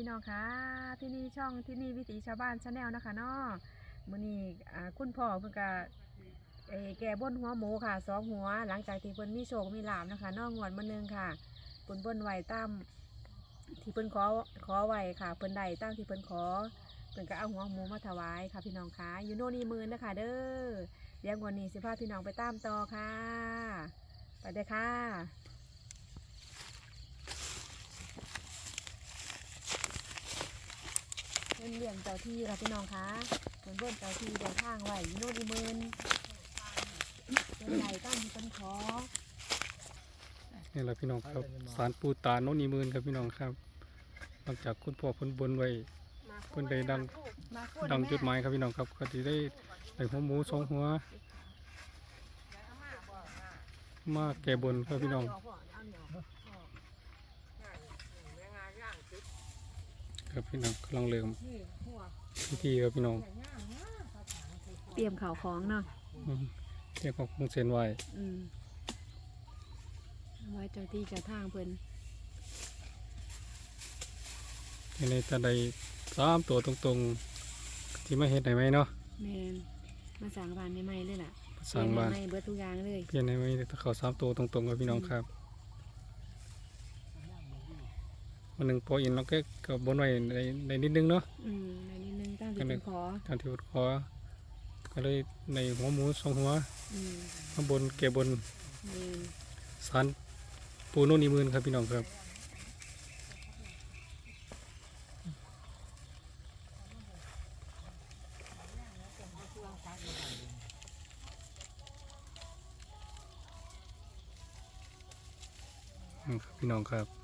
พี่น้องคะที่นี่ช่องที่นี่วิถีชาวบ้านชาแนลนะคะเนาะมื้อนี้คุณพ่อเพิ่นก็เอ่อแก่บนหัวหมูค่ะสองหัว หลังจากที่เพิ่นมีโชคมีลาบนะคะเนอกงวดมือนึงค่ะเพิ่นบนไหวตามที่เพิ่นขอขอไว้ค่ะเพิ่นได้ตามที่เพิ่นขอเพิ่นก็เอาหัวหมูมาถวายค่ะพี่น้องคะอยู่โน่นนี่มือนะคะ เด้อเดี๋ยววันนี้สิพาพี่น้องไปตามต่อค่ะ ไปเลยค่ะ เพิ่นเลี้ยงเจ้าที่ค่ะพี่น้องคะเพิ่นเบิ่นเจ้าที่เดินทางไว้อยู่โน่นอีเมินเป็นไรตั้งที่เพิ่นขอนี่แหละพี่น้องครับสารปูตาโนนนีมืนครับพี่น้องครับหลังจากคุณพ่อเพิ่นบนไว้เพิ่นได้ดังมาคู่ดังจุดหมายครับพี่น้องครับก็สิได้ได้หัวหมูสองหัว มาแก่บนครับพี่น้อง ครับพี่น้องกำลังเริ่มพิธีครับพี่น้องเตรียมข่าวของเนาะอืมเรียกของคงเส้นไหวอืมไว้เจ้าที่เจ้าทางเพิ่นในตาใดสามตัวตรงๆ ที่มาเฮ็ดได้ไหมเนาะแมนมาสร้างบ้านใหม่ๆเลยล่ะสร้างบ้านใหม่ๆเบิดทุกอย่างเลยเปลี่ยนได้ไหมถ้าเขาสามตัวตรงๆครับพี่น้องครับ วันหนึ่งพออินเราก็กับบนไว้ในในนิดนึงเนาะอืมในนิดนึงตั้งที่ก็นึเพิ่กนขอทางที่ขอ ก็เลยในหัวหมูสองหัวอืมข้างบนเก็บบนแม่นสันปูโน่นนีมืนครับพี่น้องครับอืมครับพี่น้องครับ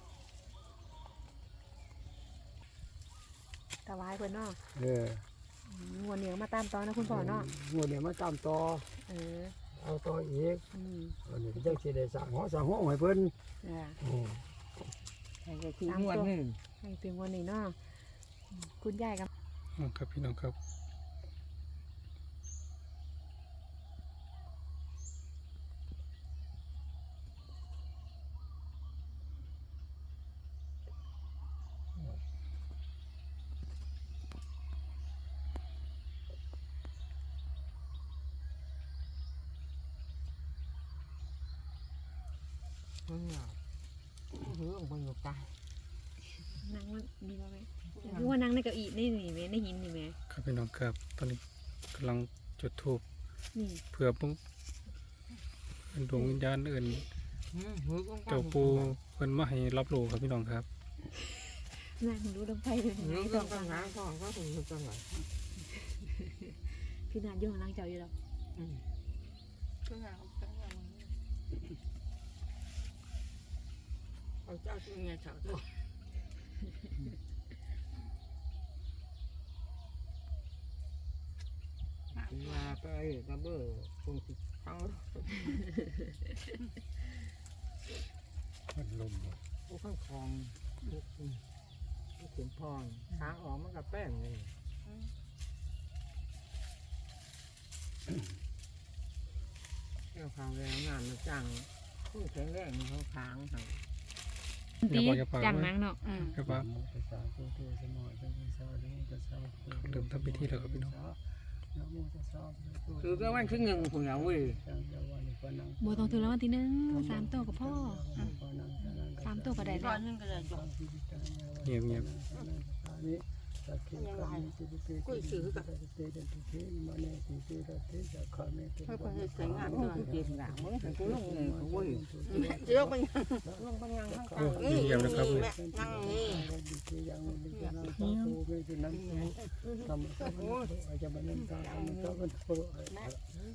วายเพิ่นเนาะเอออืมงวดเหนียวมาตามตอนนะคุณพ่อเนาะงวดนี้มาตามต่อเออเอาต่ออีกอืมอันนี้จังสิได้สั่งหอสั่งห้องให้เพิ่นอ่า อืมให้ได้ทีงวดนึงให้ถึงวันนี้เนาะอืมคุณยายกับอืมครับพี่น้องครับ เพิ่งอะเรื่องมันอยู่ตายนั่งมันมีบ่ไหมคือว่านั่งในเก้าอี้นี่นี่แม่ในหินหนี่แม่ครับพี่น้องครับตอนนี้กำลังจุดธูปนี่เพื่อปุ๊บดวงวิญญาณอื่นหือก็เจ้าปูเพิ่นมาให้รับรู้ครับพี่น้องครับนั่งดูลงไปเลยหือนี่ก็ต้องปัญหาก่อนก็ถึงจังหวะพี่นานอยู่ข้างหล่างเจ้าอยู่แล้ว เอาเจ้าตัวเมียเจ้าตัวมาไปกระเบื้อคงติดเขามันลมผู้ข้างคลองลูกลูกขุนพรทางออกมันกับแป้งเลยเจ้าขางแรงงานมาจ้างผู้แข็งแรงเขาขางเขา อย่าบอกอย่าปากจังไว้นังเนาะอืมครับว่านะโมตัสสะภะคะวะโตอะระหะโตสัมมาสัมพุทธัสสะเริ่มทำพิธีแล้วครับพี่น้องนะโมตัสสะภะคะวะโตคือก็วันคือเงินผุนเอาเว้ยจังยาวานิปะนังโบต้องถือรางวัลที่หนึ่งสามตัวกับพ่ออืมสามตัวก็ได้แล้วเงียบเงียบ กุ้ยซื้อกับเตเดนติมาเนติเตะเตจะขะเนติเขาก็จะใช้งานตัวเจ็บหนังมึงให้กูลงเงินกูเว้ยเดี๋ยวไปลงไปยังข้างโอ้ยเยี่ยมนะครับเลยนั่งนี่ยังมีจะนั่งต่อสู้ไม่จะนั่งทำสักอาจจะมานั่งตาทำสักมันโต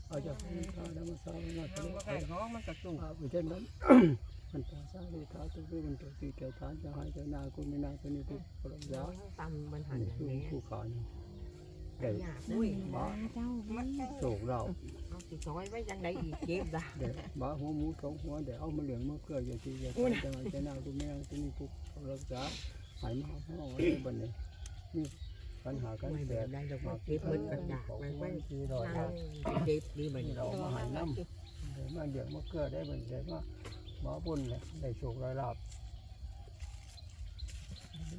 อาจจะเป็นตาดำสาวนามันก็ไก่เขามันกระตุกอาเช่นนั้น มันตาสาลีตาตุกมันตัวตีเกี่ยวฐานจะหายจะนาคุณไม่นาตัวนี้ทุกปรยาตำมันหันอย่างนี้ผู้ขานี่ได้หยาบนั่นอุ้ยนี่นะเจ้ามันโศกเราเอาสิซอยไว้ยังไงอีกเจ็บด่าเดี๋ยวบ้าหัวหมูสองหัวเดี๋ยวเอามาเหลืองมาเกลืออย่างที่อย่างที่จะมาจะนาคุณไม่นาตัวนี้ทุกรักษาหายมาห้องอะไรบันนี้นี่ปัญหาการแดแบบดได้จะมาเจ็บมันกระจาไปไว้ที่รอยเจ็บดีมันเรามาหายน้ำเดี๋ยวมาเดี๋ยวมาเกลือได้บันเดี๋ยวมา หมอบุญเลยได้โชคได้ลาบ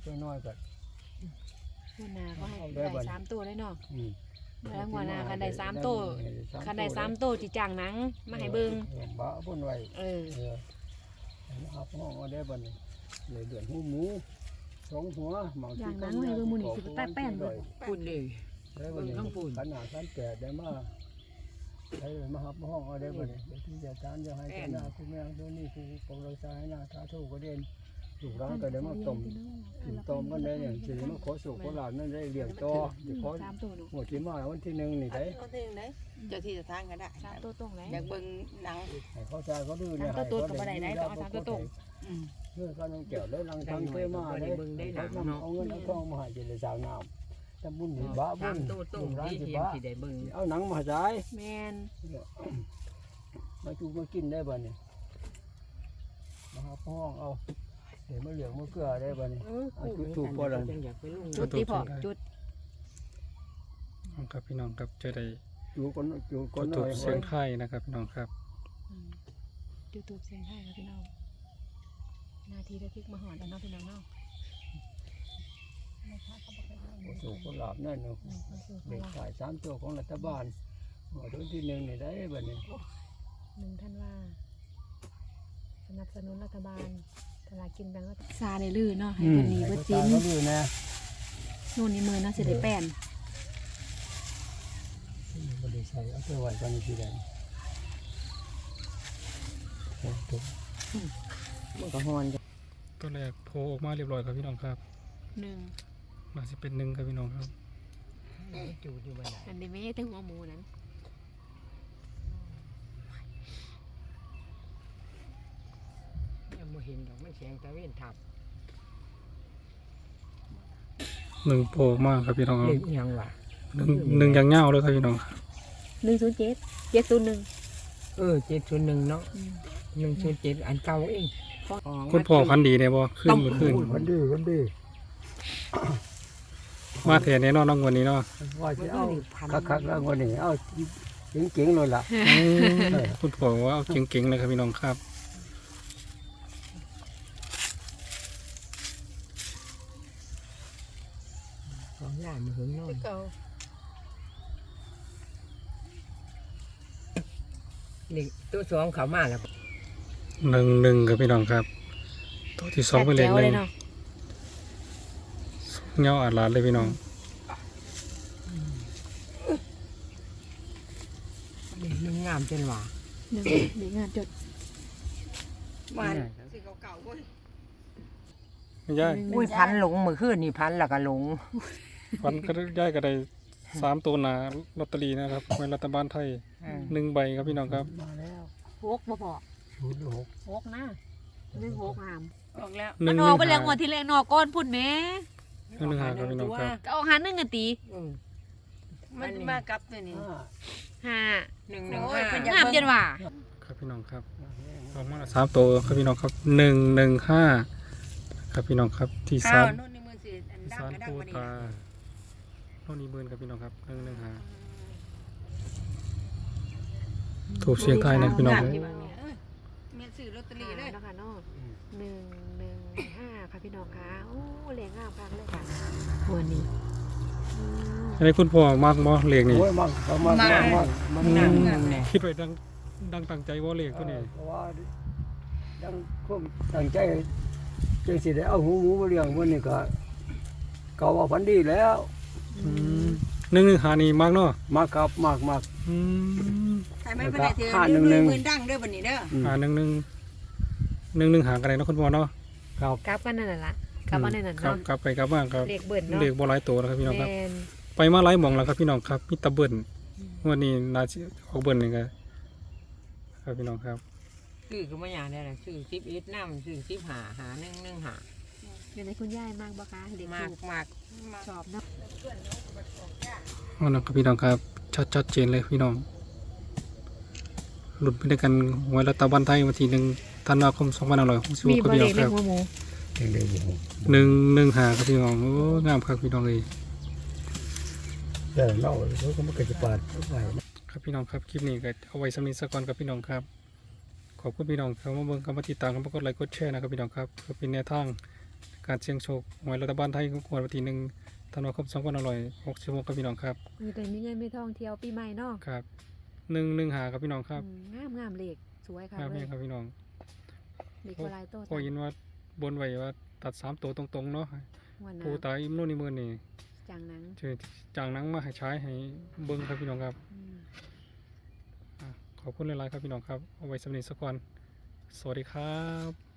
ตัวน้อยก็หัวหน้าก็ให้ได้สามตัวเลยเนาะอืมแล้วหัวหน้าคันได้สามตัวคันได้สามตัวจิจ้างหนังมาให้เบิ่งออบ้าพุ่นไว้เออเออเอาห้องเอาได้บัดนี้เลยเดือนหูหมูสองหัวหมอย่างหนังให้เบิ่งหมื้นี้สิไปแป้แป้นเบิ่งพูดเลยได้บัดนี้เบิ่งทั้งปูนขันหาขันแปดได้มา ได้เลยมาหับห้องเอาได้บัดนี้เดี๋ยวที่จะจานจะให้เจ้าหน้าคุณแม่ตัวนี้คือปกรักษาให้หน้าท่าทูก็เด่นลูกร้านก็ได้มาต้มกินต้มกันได้เนี่ยสิได้มาขอสุขขอลาบนั่นได้เลี้ยงต่อจะขอสามตัวเนาะหมดที่มาวันที่หนึ่งนี่ได้เอาเท่งได้เจ้าที่จะทางก็ได้สามตัวตรงไหนอยากเบิ่งหนังให้เขาใจเขาดื้อเนี่ยสามตัวตรงกับบ่ได้ได้ต้องเอาสามตัวตรงอืมเมื่อเขาต้องเกี่ยวแล้วลังทำเท่มาได้เขาเอาเงินเอาทองมาให้เจริญสาวน้ำ จำบุญหิบ้าบุตามญตัวตรลูงกร้านที่สิเห็นบ้าที่ได้เบิ่งเอาหนังมาจ่ายแมนมาจูมากินได้บ่เนี่ยมาหาห้องเอาเดี๋ยวมาเหลืองมาเกลือได้บ่เนี่ยเอาจุดถูกบ่ล่ะอยากไปลุงจุดที่พอจุดเอาครับพี่น้องครับจะได้จูคนจูคจุนดหถูน่อกยเสียงไทายนะครับพี่น้องครับอืมจุดถูกเสียงไทยครับพี่น้องนาทีระทึกมาหอดแล้วเนาะพี่น้องเนาะ สูคนหลับนั่นเนาะอืมมาสู่เด็กพลังขายสามตัวของรัฐบาลหมดวันที่หนึ่งนี่ได้บ่เนี่ยหนึ่งท่านว่าสนับสนุนรัฐบาลสลากกินแบ่งรัฐบาลซาได้ลื่นเนาะให้คนนี้เบิดจินก็ดื้อนะนู่นนี่มือเนาะสิได้แป้นบ่ได้ใส่เอาไปไว้ตอนนี้ที่ใดโอ้ถูกมันก็ฮอนจ้ะตัวแรกโผล่ออกมาเรียบร้อยครับพี่น้องครับหนึ่ง น่าจะเป็นหนึ่งครับพี่น้องครับจูดอยู่บ่ได้อันนี้ไม่ใช่ถึงหัวหมูนั้นยังบ่เห็นดอกมันแสงตะเวนทับหนึ่งโผล่ออกมาครับพี่น้องคเล็รับกยังวะหนึ่งหนึ่งอย่างเงาเลยครับพี่น้องครับหนึ่งศูนย์เจ็ดเจ็ดศูนย์หนึ่งเออ701เนาะ107อันเก่าเองคุณพ่อพันธุ์ดีเนี่ยบ่ขึ้นมือขึ้นคนดื้อคนดื้อ มาแทนแน่นอนน้องวันนี้เนาะว่าจะเอาคักๆแล้ววันนี้เอาจริงๆเลยล่ะคุณพ่อว่าเอาเก่งๆเลยครับพี่น้องครับของย่ามันหึงนอนเก่านี่ตัวสองเขามาแล้วหนึ่งหนึ่งครับพี่น้องครับ ตัวที่สองเป็นเลขหแจ๋วนึ่ง เนาะเงาอาดลาดเลยพี่น้องนี่มันงามจนว่าหนึ่งดีงานจดมาสิเก่าๆเว้ยไม่ย่ายอุ้ยพันหลงมื้อคืนนี่พันแล้วก็หลงวันก็ย่ายก็ได้สามตัวหนาลอตเตอรี่นะครับไว้รัฐบาลไทยหนึ่งใบครับพี่น้องครับมาแล้วหกบ่พอศูนย์หกหกนะหนึ่งหกหามออกแล้วหนึ่มันงหอนึ่อกงไปแล้วงวหาดที่แรกนอกก้อนพุ่นแหม่ หนึ่งหนึ่งหาครับพี่น้องครับ ก็เอาหาหนึ่งกันตีอืม มันมากับตัวนี้ห้าห้าหนึ่งหนึ่งโอ้ยห้าเพิ่นงามจนว่าครับพี่น้องครับออกมาแล้วสามตัวครับพี่น้องครับหนึ่งหนึ่งห้าครับพี่น้องครับที่อ้าสาวมนู่นนี่มือสิอันที่ดังสามกระดังตัวมานี่ตาโน่นนี่หมื่นครับพี่น้องครับหนึ่งหนึ่งห้าถูกเสียงไทายนะพี่น้องงามครับ ซื้อลอตเตอรี่เลยเนาะค่ะเนาะหนึ่งหนึ่งห้าค่ะพี่น้องค่ะโอ้เหลียงงามคักเลยค่ะวันนี้อืมอันนี้คุณพ่อมากบ่เลขนี่โอ้ยมันก็มันมันมันมันงามงามแน่คิดไว้ดังดังตั้งใจว่าเลขตัวนี้เพราะว่าดังความตั้งใจจังสิได้เอาหูหมูมาเลี้ยงวันนี้ก็ก็ว่าพันดีแล้ว หนึ่งหนึ่งหานี่มากเนาะมากครับมากมาก อืมใครไม่เป็นไรเถอะห้าหนึ่งหนึ่ง มือดังเด้อบัดนี้เด้ออืมหาหนึ่งหนึ่งหนึ่งหนึ่งหากันเลยเนาะคุณพ่อเนาะครับกลับกันนั่นแหละล่ะกลับมาในนั้นครับเนาะกลับไปกลับมาครับเลขเบิ่นเนาะเลขบ่หลายตัวนะครับพี่น้องครับ แม่นไปมาหลายหม่องแล้วครับพี่น้องครับมีแตะเบิ่นวันนี้น่าสิออกเบิ่นนี่ก็ครับพี่น้องครับ ซื้อก็ไม่อยากได้ละซื้อสิบเอ็ดน้ำซื้อสิบหาหาหนึ่งหนึ่งหาเป็นไงคุณยายมากบ่คะเด็กมากถูกมากชอบเนาะ เอาละครับพี่น้องครับชัดชัดเจนเลยพี่น้อง หลุดไปด้วยกันหวยรัฐบาลไทยวันที่หนึ่งธันวาคม2566มีครับบ่พี่เลน้องขคในรับหัวหมูจังได้อยู่หนึ่งหนึ่งหาครับพี่น้องโอ้งามครับพี่น้องเลยแต่เล่าเขาก็ไม่เคยจะปาดไปครับพี่น้องครับคลิปนี้ก็เอาไว้สำนีสักก่อนครับพี่น้องครับขอบคุณพี่น้องครับมาเบิ่งคำว่าติดตามคำว่ากดไลค์กดแชร์นะครับพี่น้องครับเพื่อเป็นแนวทางการเสี่ยงโชคหวยรัฐบาลไทยงวดวันที่หนึ่ง ธันวาคม2566ครับพี่น้องครับมีแต่มีเงินมีทองเที่ยวปีใหม่เนาะครับหนึ่งหนึ่งหาครับพี่น้องครับอืมงามงามเลขสวยค่ะครับเลนี่ยครับพี่น้องเลขลายโตก็ยินว่าบนไว้ว่าตัดสามตัวตรงๆเนาะวันปูนะตายอิ่มนู่นนี่มือนี่จังหนังเจอจางหนังมาให้ใช้ให้เบิ้งครับพี่น้องครับ อืม อะขอบคุณหลายๆครับพี่น้องครับ เอาไว้สำเนีสักวัน สวัสดีครับ